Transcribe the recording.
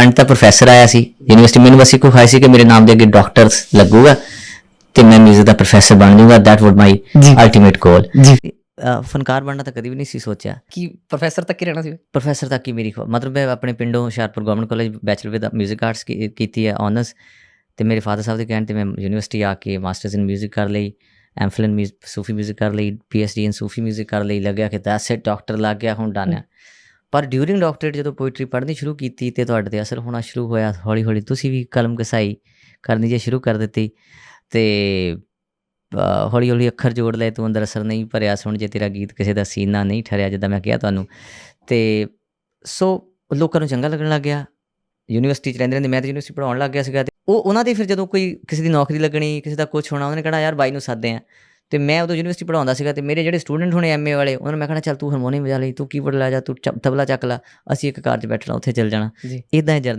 ਅੰਤ ਤਾਂ ਪ੍ਰੋਫੈਸਰ ਆਇਆ ਸੀ ਯੂਨੀਵਰਸਿਟੀ ਮੈਨੂੰ ਬਸ ਇੱਕੋ ਖਾਈ ਸੀ ਕਿ ਮੇਰੇ ਨਾਮ ਦੇ ਅੱਗੇ ਡਾਕਟਰਸ ਲੱਗੂਗਾ ਤੇ ਮੈਂ ਮਿਊਜ਼ਿਕ ਦਾ ਪ੍ਰੋਫੈਸਰ ਬਣ ਜਾਊਗਾ that would my. Ultimate goal ਜੀ। ਫਨਕਾਰ ਬਣਨਾ ਤਾਂ ਕਦੀ ਵੀ ਨਹੀਂ ਸੀ ਸੋਚਿਆ। ਕੀ ਪ੍ਰੋਫੈਸਰ ਤੱਕ ਹੀ ਰਹਿਣਾ ਸੀ? ਪ੍ਰੋਫੈਸਰ ਤੱਕ ਹੀ ਮੇਰੀ ਮਤਲਬ ਮੈਂ ਆਪਣੇ ਪਿੰਡੋਂ Hoshiarpur government college bachelor with music arts ਕੀਤੀ ਹੈ ਆਨਰਸ ਤੇ ਮੇਰੇ ਫਾਦਰ ਸਾਹਿਬ ਦੇ ਕਹਿਣ ਤੇ ਮੈਂ ਯੂਨੀਵਰਸਿਟੀ ਆ ਕੇ ਮਾਸਟਰਸ ਇਨ ਮਿਊਜ਼ਿਕ ਕਰ ਲਈ ਐਮਫਿਲ ਇਨ ਸੂਫੀ ਮਿਊਜ਼ਿਕ ਕਰ ਲਈ ਪੀਐਚਡੀ ਇਨ ਸੂਫੀ ਮਿਊਜ਼ਿਕ ਕਰ ਲਈ ਲੱਗਿਆ ਕਿ ਦੈਟਸ ਇਟ ਡਾਕਟਰ ਲੱਗ ਗਿਆ ਹੁਣ ਡਨ ਹੈ ਪਰ ਡਿਊਰਿੰਗ ਡਾਕਟਰੇਟ ਜਦੋਂ ਪੋਇਟਰੀ ਪੜ੍ਹਨੀ ਸ਼ੁਰੂ ਕੀਤੀ ਤੇ ਤੁਹਾਡੇ ਤੇ ਅਸਰ ਹੋਣਾ ਸ਼ੁਰੂ ਹੋਇਆ ਹੌਲੀ ਹੌਲੀ ਤੁਸੀਂ ਵੀ ਕਲਮ ਕਸਾਈ, ਕਰਨੀ ਜੇ ਸ਼ੁਰੂ ਕਰ ਦਿੱਤੀ ਤੇ ਹੌਲੀ ਹੌਲੀ ਅੱਖਰ ਜੋੜ ਲਏ, ਤੂੰ ਅੰਦਰ ਅਸਰ ਨਹੀਂ ਭਰਿਆ, ਸੁਣ ਜੇ ਤੇਰਾ ਗੀਤ ਕਿਸੇ ਦਾ ਸੀਨਾ ਨਹੀਂ ਠਰਿਆ ਜਿੱਦਾਂ ਮੈਂ ਕਿਹਾ ਤੁਹਾਨੂੰ। ਤੇ ਸੋ ਲੋਕਾਂ ਨੂੰ ਚੰਗਾ ਲੱਗਣ ਲੱਗ ਗਿਆ। ਯੂਨੀਵਰਸਿਟੀ ਚ ਰਹਿੰਦੇ ਰਹਿੰਦੇ ਮੈਂ ਤਾਂ ਯੂਨੀਵਰਸਿਟੀ ਪੜਾਉਣ ਲੱਗ ਗਿਆ ਸੀਗਾ ਤੇ ਉਹ ਉਹਨਾਂ ਦੀ ਫਿਰ ਜਦੋਂ ਕੋਈ ਕਿਸੇ ਦੀ ਨੌਕਰੀ ਲੱਗਣੀ, ਕਿਸੇ ਦਾ ਕੁਝ ਹੋਣਾ, ਉਹਨੇ ਕਹਿਣਾ, ਯਾਰ ਬਾਈ ਨੂੰ ਸੱਦੇ ਆ। ਤੇ ਮੈਂ ਉਦੋਂ ਯੂਨੀਵਰਸਿਟੀ ਪੜਾਉਂਦਾ ਸੀਗਾ ਤੇ ਮੇਰੇ ਜਿਹੜੇ ਸਟੂਡੈਂਟ ਹੋਣੇ ਐਮਏ ਵਾਲੇ ਉਹਨਾਂ ਨੂੰ ਮੈਂ ਕਹਿਣਾ ਚੱਲ ਤੂੰ ਹਾਰਮੋਨੀਅਮ ਵਜਾ ਲਈ ਤੂੰ ਕੀਬੋਰਡ ਲੈ ਜਾ ਤੂੰ ਤਬਲਾ ਚੱਕ ਲੈ ਅਸੀਂ ਇੱਕ ਕਾਰ 'ਚ ਬੈਠਣਾ ਉੱਥੇ ਚੱਲ ਜਾਣਾ। ਇਦਾਂ ਹੀ